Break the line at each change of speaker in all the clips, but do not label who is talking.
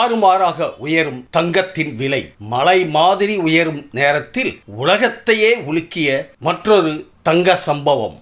தாறுமாறாக உயரும் தங்கத்தின் விலை மலை மாதிரி உயரும் நேரத்தில் உலகத்தையே உலுக்கிய மற்றொரு தங்க சம்பவம்.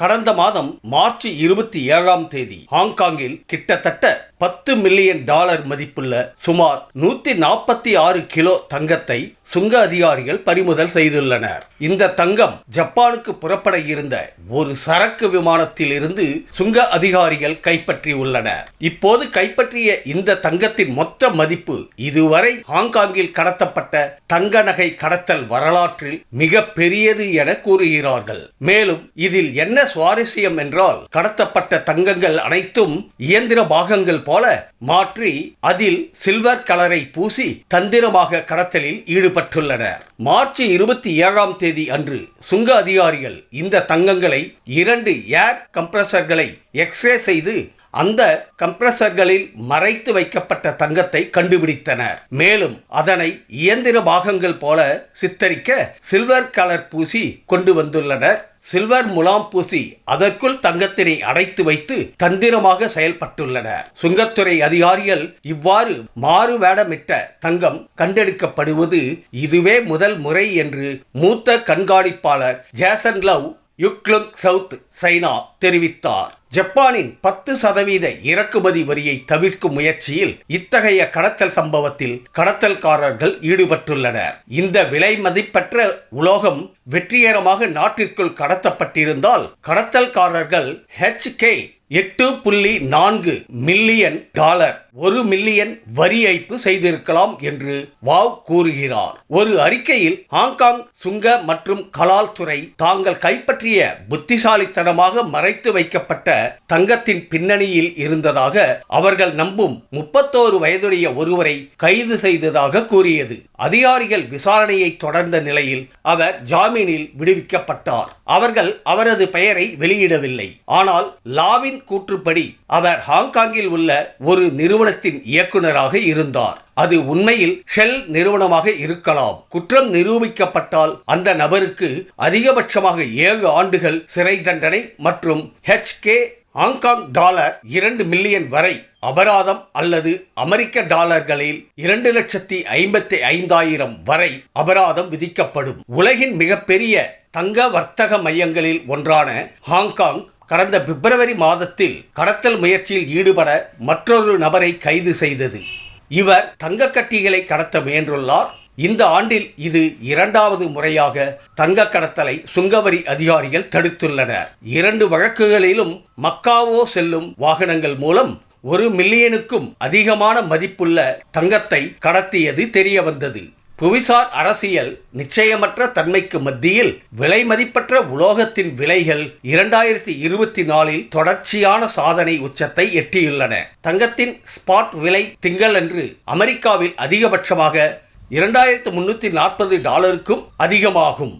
கடந்த மாதம் மார்ச் இருபத்தி ஏழாம் தேதி ஹாங்காங்கில் கிட்டத்தட்ட பத்து மில்லியன் டாலர் மதிப்புள்ள சுமார் நூத்தி நாற்பத்தி ஆறு கிலோ தங்கத்தை சுங்க அதிகாரிகள் பறிமுதல் செய்துள்ளனர். இந்த தங்கம் ஜப்பானுக்கு புறப்பட இருந்த ஒரு சரக்கு விமானத்தில் இருந்து சுங்க அதிகாரிகள் கைப்பற்றியுள்ளனர். இப்போது கைப்பற்றிய இந்த தங்கத்தின் மொத்த மதிப்பு இதுவரை ஹாங்காங்கில் கடத்தப்பட்ட தங்க நகை கடத்தல் வரலாற்றில் மிக பெரியது என கூறுகிறார்கள். மேலும் இதில் என்ன சுவாரஸ்யம் என்றால் கடத்தப்பட்ட தங்கங்கள் அனைத்தும் இயந்திர பாகங்கள் போல மாற்றி அதில் சில்வர் கலரை பூசி தந்திரமாக கடத்தலில் ஈடுபட்டுள்ளனர். மார்ச் இருபத்தி ஏழாம் தேதி அன்று சுங்க அதிகாரிகள் இந்த தங்கங்களை இரண்டு ஏர் கம்ப்ரஸர்களை எக்ஸ்ரே செய்து அந்த கம்ப்ரஸர்களில் மறைத்து வைக்கப்பட்ட தங்கத்தை கண்டுபிடித்தனர். மேலும் அதனை இயந்திர பாகங்கள் போல சித்தரிக்க சில்வர் கலர் பூசி கொண்டு வந்துள்ளனர். சில்வர் முலாம் பூசி அதற்குள் தங்கத்தினை அடைத்து வைத்து தந்திரமாக செயல்பட்டுள்ளனர் சுங்கத்துறை அதிகாரிகள் இவ்வாறு மாறு வேடமிட்ட தங்கம் கண்டெடுக்கப்படுவது இதுவே முதல் முறை என்று மூத்த கண்காணிப்பாளர் ஜேசன் லவ் யுக்லுங் சவுத் சைனா தெரிவித்தார். ஜப்பானின் பத்து சதவீத இறக்குமதி வரியை தவிர்க்கும் முயற்சியில் இத்தகைய கடத்தல் சம்பவத்தில் கடத்தல்காரர்கள் ஈடுபட்டுள்ளனர். இந்த விலை மதிப்பற்ற உலோகம் வெற்றிகரமாக நாட்டிற்குள் கடத்தப்பட்டிருந்தால் கடத்தல்காரர்கள் ஹெச் கே எட்டு புள்ளி நான்கு மில்லியன் டாலர். ஒரு மில்லியன் வரி ஏய்ப்பு செய்திருக்கலாம் என்று வாவ் கூறுகிறார். ஒரு அறிக்கையில் ஹாங்காங் சுங்க மற்றும் கலால் துறை தாங்கள் கைப்பற்றிய புத்திசாலித்தனமாக மறைத்து வைக்கப்பட்ட தங்கத்தின் பின்னணியில் இருந்ததாக அவர்கள் நம்பும் முப்பத்தோரு வயதுடைய ஒருவரை கைது செய்ததாக கூறியது. அதிகாரிகள் விசாரணையை தொடர்ந்த நிலையில் அவர் ஜாமீனில் விடுவிக்கப்பட்டார். அவர்கள் அவரது பெயரை வெளியிடவில்லை. ஆனால் லாவின் கூற்றுப்படி அவர் ஹாங்காங்கில் உள்ள ஒரு நிறுவனத்தின் இயக்குநராக இருந்தார். அது உண்மையில் ஷெல் நிறுவனமாக இருக்கலாம். குற்றம் நிரூபிக்கப்பட்டால் அந்த நபருக்கு அதிகபட்சமாக ஏழு ஆண்டுகள் சிறை தண்டனை மற்றும் H K Hong Kong dollar இரண்டு மில்லியன் வரை அபராதம் அல்லது அமெரிக்க டாலர்களில் இரண்டு லட்சத்தி ஐம்பத்தி ஐந்தாயிரம் வரை அபராதம் விதிக்கப்படும். உலகின் மிகப்பெரிய தங்க வர்த்தக மையங்களில் ஒன்றான ஹாங்காங் கடந்த பிப்ரவரி மாதத்தில் கடத்தல் முயற்சியில் ஈடுபட மற்றொரு நபரை கைது செய்தது. இவர் தங்கக்கட்டிகளை கடத்த முயன்றுள்ளார். இந்த ஆண்டில் இது இரண்டாவது முறையாக தங்க கடத்தலை சுங்கவரி அதிகாரிகள் தடுத்துள்ளனர். இரண்டு வழக்குகளிலும் மக்காவோ செல்லும் வாகனங்கள் மூலம் ஒரு மில்லியனுக்கும் அதிகமான மதிப்புள்ள தங்கத்தை கடத்தியது தெரிய வந்தது புவிசார் அரசியல் நிச்சயமற்ற தன்மைக்கு மத்தியில் விலை மதிப்பற்ற உலோகத்தின் விலைகள் இரண்டாயிரத்தி இருபத்தி நாலில் தொடர்ச்சியான சாதனை உச்சத்தை எட்டியுள்ளன. தங்கத்தின் ஸ்பாட் விலை திங்களன்று அமெரிக்காவில் அதிகபட்சமாக இரண்டாயிரத்து முன்னூற்றி நாற்பது டாலருக்கும் அதிகமாகும்.